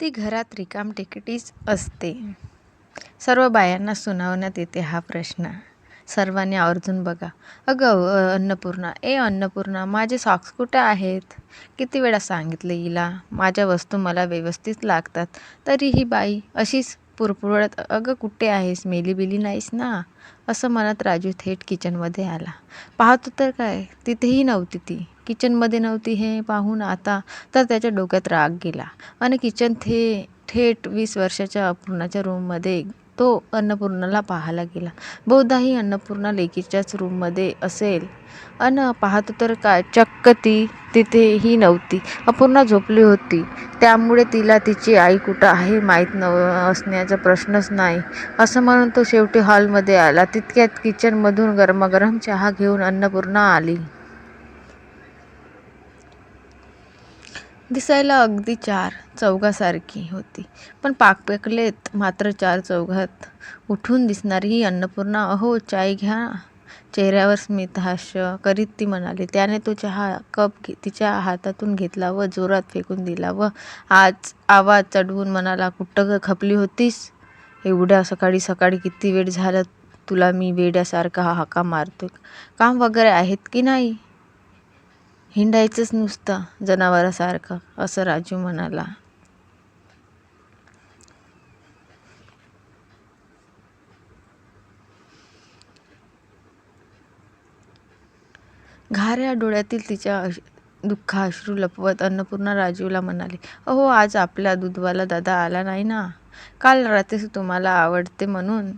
ती घरात रिकामटेकडीच असते. सर्व बायांना सुनावण्यात येते हा प्रश्न. सर्वांनी आवर्जून बघा. अगं अन्नपूर्णा, ए अन्नपूर्णा, माझे सॉक्स कुठे आहेत? किती वेळा सांगितले हिला, माझ्या वस्तू मला व्यवस्थित लागतात, तरी ही बाई अशीच पुरपुरत अगं कुठे आहेस, मेली बिली नाहीस ना? असं म्हणत राजू थेट किचनमध्ये आला. पाहतो तर काय, तिथेही नव्हती ती. किचनमध्ये नव्हती हे पाहून आता तर त्याच्या डोक्यात राग गेला आणि किचन थे थेट वीस वर्षाच्या अपूर्णाच्या रूममध्ये तो अन्नपूर्णाला पाहायला गेला. बहुधाही अन्नपूर्णा लेकीच्याच रूममध्ये असेल अन पाहतो तर काय, चक्क ती तिथेही नव्हती. अपूर्णा झोपली होती, त्यामुळे तिला तिची आई कुठं आहे माहीत असण्याचा प्रश्नच नाही. असं म्हणून तो शेवटी हॉलमध्ये आला. तितक्यात किचनमधून गरमागरम चहा घेऊन अन्नपूर्णा आली. दिसायला अगदी चार चौघासारखी होती, पण पाककलेत मात्र चार चौघात उठून दिसणारी ही अन्नपूर्णा. अहो, चाय घ्या. चेहऱ्यावर स्मितहास्य करीत ती म्हणाली. त्याने तो चहा कप तिच्या हातातून घेतला व जोरात फेकून दिला व आज आवाज चढवून म्हणाला, कुठं खपली होतीस? एवढ्या सकाळी सकाळी? किती वेळ झाला तुला मी वेड्यासारखा हाका मारतो काम वगैरे आहेत की नाही? हिंडायचंच नुसतं जनावरासारखं, असं राजू म्हणाला. घाऱ्या डोळ्यातील तिच्या दुःख अश्रू लपवत अन्नपूर्णा राजूला म्हणाली, अहो, आज आपला दूधवाला दादा आला नाही ना? काल रात्रीच तुम्हाला आवडते म्हणून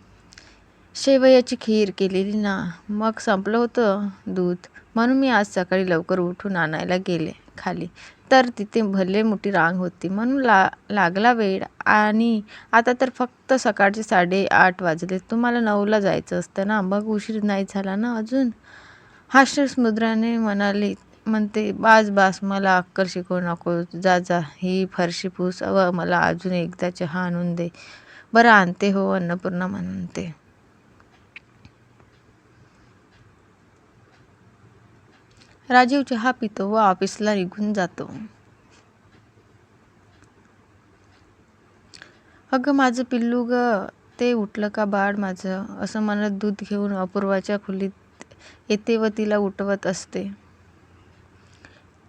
शेवयाची खीर केलेली ना, मग संपलं होतं दूध, म्हणून मी आज सकाळी लवकर उठून आणायला गेले खाली, तर तिथे भले मोठी रांग होती, म्हणून ला लागला वेळ आणि आता तर फक्त सकाळचे साडे आठ तुम्हाला नऊला जायचं असतं ना, मग उशीर नाही झाला ना अजून? हास्यमुद्रेने म्हणते, बास बास, मला अक्कल शिकवू नको जा जा, ही फरशी पूस व मला अजून एकदा चहा आणून दे. बरं, आणते हो, अन्नपूर्णा म्हणते. राजीव चहा पितो व ऑफिसला निघून जातो. अगं माझं पिल्लू गं, ते उठलं का बाळ माझं? असं मनात दूध घेऊन अपूर्वाच्या खोलीत येते व तिला उठवत असते.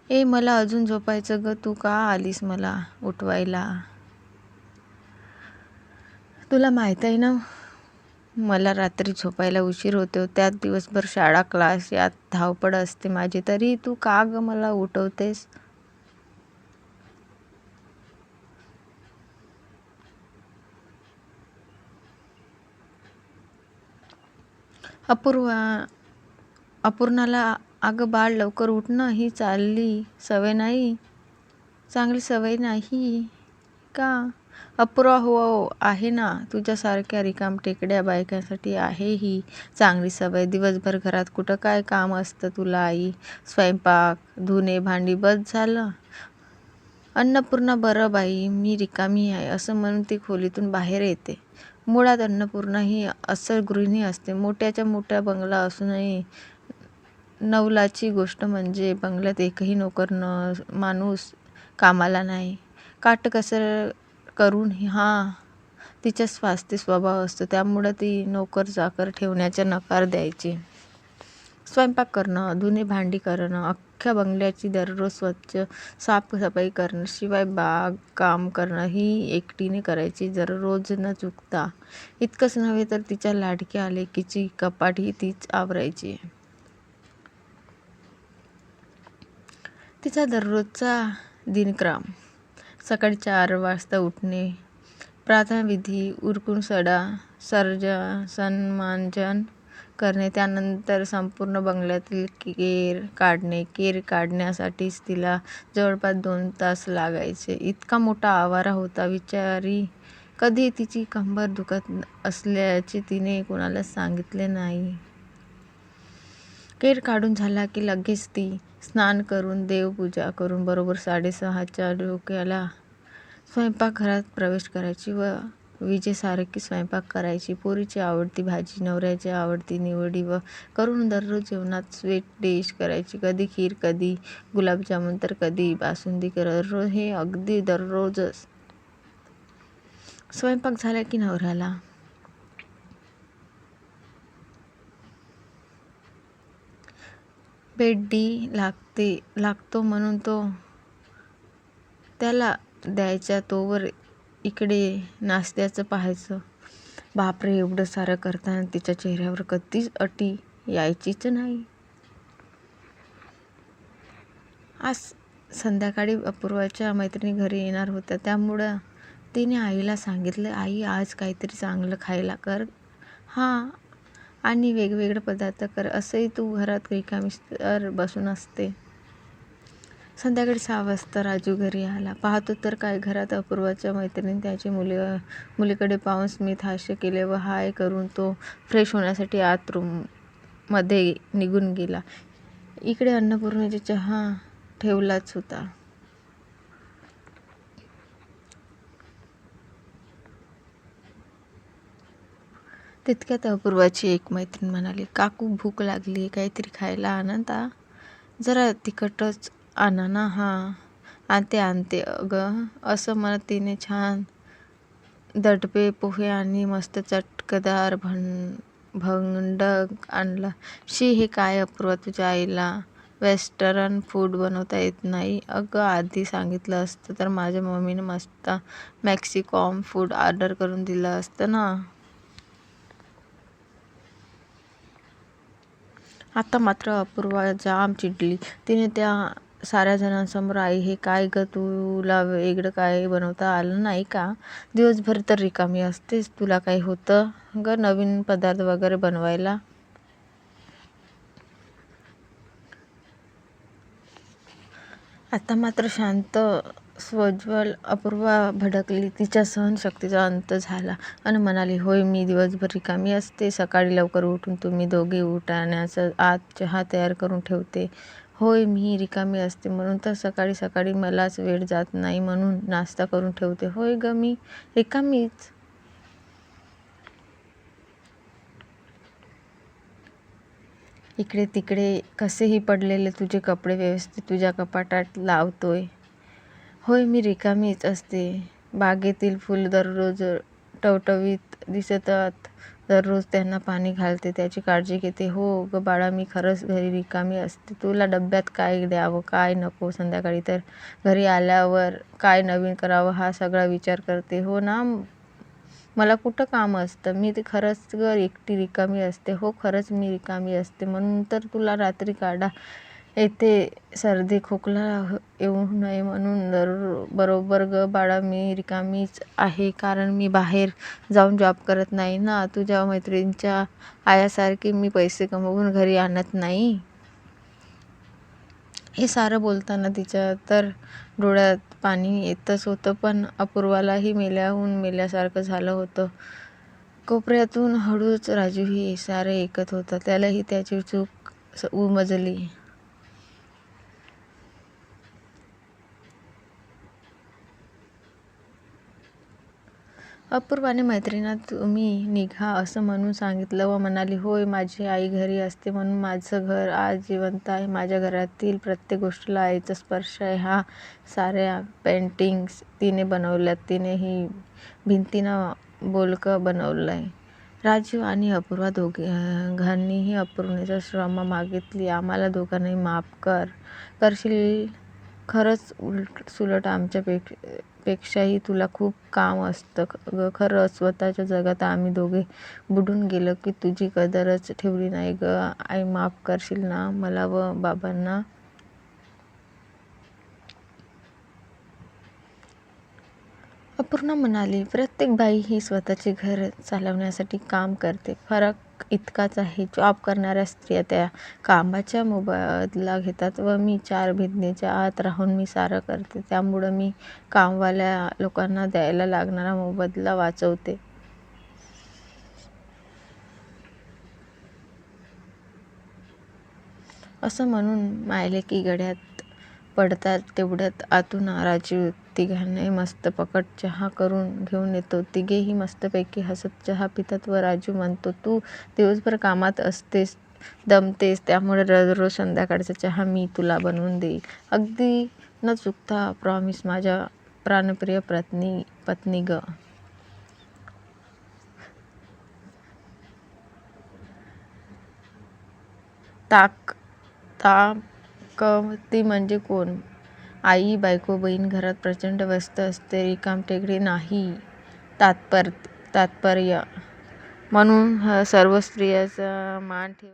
ए, मला अजून झोपायचं गं, तू का आलीस मला उठवायला? तुला माहीत आहे ना, मला रात्री झोपायला उशीर होतो, त्यात दिवसभर शाळा, क्लास यात धावपळ असते माझी, तरीही तू का गं मला उठवतेस? अपूर्णाला, अगं बाळ, लवकर उठणं ही चालली सवय नाही चांगली सवय नाही का? अपुरा हो, आहे ना, तुझ्यासारख्या रिकामटेकड्या बायकांसाठी आहे ही चांगली सवय. दिवसभर घरात कुठं काय काम असतं तुला आई? स्वयंपाक, धुणे, भांडी, बस झालं. अन्नपूर्णा, बरं बाई, मी रिकामी आहे, असं म्हणून ती खोलीतून बाहेर येते. मुळात अन्नपूर्णा ही अस्सल गृहिणी असते. मोठ्याच्या मोठा बंगला असूनही नवलाची गोष्ट म्हणजे बंगल्यात एकही नोकर माणूस कामाला नाही. काटकसर करून हा तिच्या स्वास्थ्य स्वभाव असतो, त्यामुळं ती नोकर-चाकर ठेवण्यास नकार द्यायची. स्वयंपाक करणं, धुणी-भांडी करणं, अख्ख्या बंगल्याची दररोज स्वच्छ साफसफाई करणं, शिवाय बागकाम करणं ही एकटीने करायची दररोज न चुकता. इतकंच नव्हे तर तिच्या लाडक्या लेकीचे कपाटही तीच आवरायची. तिचा दररोजचा दिनक्रम सकाळी चार वाजता उठणे, प्रार्थनाविधी उरकून सडा सर्ज सन्मानजन करणे, त्यानंतर संपूर्ण बंगल्यातील केर काढणे. केर काढण्यासाठीच तिला जवळपास दोन तास लागायचे. इतका मोठा आवारा होता. विचारी कधी तिची कंबर दुखत असल्याचे तिने कोणाला सांगितले नाही. केर काढून झाला की लगेच ती स्नान करून, देवपूजा करून बरोबर साडेसहाच्या डोक्याला स्वयंपाकघरात प्रवेश करायची व विजेसारखी स्वयंपाक करायची. पोरीची आवडती भाजी, नवऱ्याची आवडती निवडी व करून दररोज जेवणात स्वीट डिश करायची. कधी खीर, कधी गुलाबजामुन तर कधी बासुंदी. दररोज हे अगदी दररोजच. स्वयंपाक झाला की नवऱ्याला पेड्डी लागते लागतो म्हणून तो त्याला द्यायचा तोवर इकडे नाश्त्याचं पाहायचं. बापरे एवढं सारं करताना तिच्या चेहऱ्यावर कधीच अटी यायचीच नाही. आज संध्याकाळी अपूर्वाच्या मैत्रिणी घरी येणार होत्या. त्यामुळं तिने आईला सांगितलं आई आज काहीतरी चांगलं खायला कर. हां आणि वेगवेगळे पदार्थ कर असंही तू घरात रिकामी तर बसून असते. संध्याकाळी सहा वाजता राजू घरी आला. पाहतो तर काय घरात अपूर्वाच्या मैत्रिणी त्याची मुली मुलीकडे पाहून स्मित हास्य केले व हाय करून तो फ्रेश होण्यासाठी आत रूममध्ये निघून गेला. इकडे अन्नपूर्णेचे चहा ठेवलाच होता. तितक्यात अपूर्वाची एक मैत्रीण म्हणाली काकू भूक लागली काहीतरी खायला आणता जरा तिखटच आणा ना हां. आणते आणते अगं. असं म्हणत तिने छान दडपे पोहे आणि मस्त चटकदार भं भंड आणला. शी हे काय अपूर्वा तुझ्या आईला वेस्टर्न फूड बनवता येत नाही. अगं आधी सांगितलं असतं तर माझ्या मम्मीने मस्त मॅक्सिकॉम फूड ऑर्डर करून दिलं असतं ना. आता मात्र अपूर्वा जाम चिडली. तिने त्या साऱ्या जणांसमोर आई हे काय ग? तुला वेगळं काय बनवता आलं नाही का? दिवसभर तर रिकामी असतेस. तुला काही होतं ग नवीन पदार्थ वगैरे बनवायला? आता मात्र शांत स्वज्वल अपूर्वा भडकली. तिच्या सहनशक्तीचा अंत झाला आणि म्हणाली होय मी दिवसभर रिकामी असते. सकाळी लवकर उठून तुम्ही दोघे उठाण्याचं आत चहा तयार करून ठेवते. होय मी रिकामी असते. म्हणून तर सकाळी सकाळी मलाच वेळ जात नाही म्हणून नाश्ता करून ठेवते. होय ग मी रिकामीच. इकडे तिकडे कसेही पडलेले तुझे कपडे व्यवस्थित तुझ्या कपाटात लावतोय. होय मी रिकामीच असते. बागेतील फुल दररोज टवटवीत दिसतात. दररोज त्यांना पाणी घालते त्याची काळजी घेते. हो ग बाळा मी खरंच घरी रिकामी असते. तुला डब्यात काय द्यावं काय नको संध्याकाळी? तर घरी आल्यावर काय नवीन करावं हा सगळा विचार करते. हो ना? मला कुठं काम असतं? मी ते खरंच ग एकटी रिकामी असते. हो खरंच मी रिकामी असते. म्हणून तर तुला रात्री काढा. येते सर्दी खोकला येऊ नये म्हणून दर बरोबर ग बाळा मी रिकामीच आहे कारण मी बाहेर जाऊन जॉब करत नाही ना. तुझ्या मैत्रिणीच्या आयासारखी मी पैसे कमवून घरी आणत नाही. हे सारं बोलताना तिच्या तर डोळ्यात पाणी येतच होतं पण अपूर्वालाही मेल्याहून मेल्यासारखं झालं होतं. कोपऱ्यातून हळूच राजूही सारे ऐकत होता. त्यालाही त्याची चूक उमजली. अपूर्वाने मैत्रिणा तुम्ही निघा असं म्हणून सांगितलं व म्हणाली होय माझी आई घरी असते म्हणून माझं घर आज जिवंत आहे. माझ्या घरातील प्रत्येक गोष्टीला आईचा स्पर्श आहे. हा साऱ्या पेंटिंग्स तिने बनवल्यात. तिने ही भिंतीनं बोलकं बनवलं आहे राजीव आणि अपूर्वा दोघांनीही अपूर्णेचा क्षमा मागितली. आम्हाला दोघांनाही माफ कर. करशील? खरंच उलट सुलट आमच्यापेक्षा पेक्षाही तुला खूप काम असतं. गं खरं स्वतःच्या जगात आम्ही दोघे बुडून गेलो की तुझी कदरच ठेवली नाही. गं आई माफ करशील ना? मला व बाबांना अपूर्णा म्हणाली प्रत्येक बाई ही स्वतःचे घर चालवण्यासाठी काम करते. फरक इतकाच आहे. जॉब करणाऱ्या स्त्रिया त्या कामाच्या मोबदला घेतात व मी चार भिंतीच्या आत राहून मी सारं करते. त्यामुळं मी कामवाल्या लोकांना द्यायला लागणारा मोबदला वाचवते. असं म्हणून मायलेकी गड्यात पडतात तेवढ्यात आतून राजू तिघांनाही मस्त पकड चहा करून घेऊन येतो. तिघेही मस्तपैकी हसत चहा पितात व राजू म्हणतो, तू दिवसभर कामात असतेस, दमतेस, त्यामुळे दररोज संध्याकाळचा चहा मी तुला बनवून देईल. अगदी न चुकता प्रॉमिस माझ्या प्राणप्रिय पत्नी पत्नी गं. ताक ताकती म्हणजे कोण? आई बायको बहीण घरात प्रचंड व्यस्त असते रिकाम टेकडे नाही. तात्पर तात्पर्य. म्हणून सर्व स्त्रियांचा मान ठेव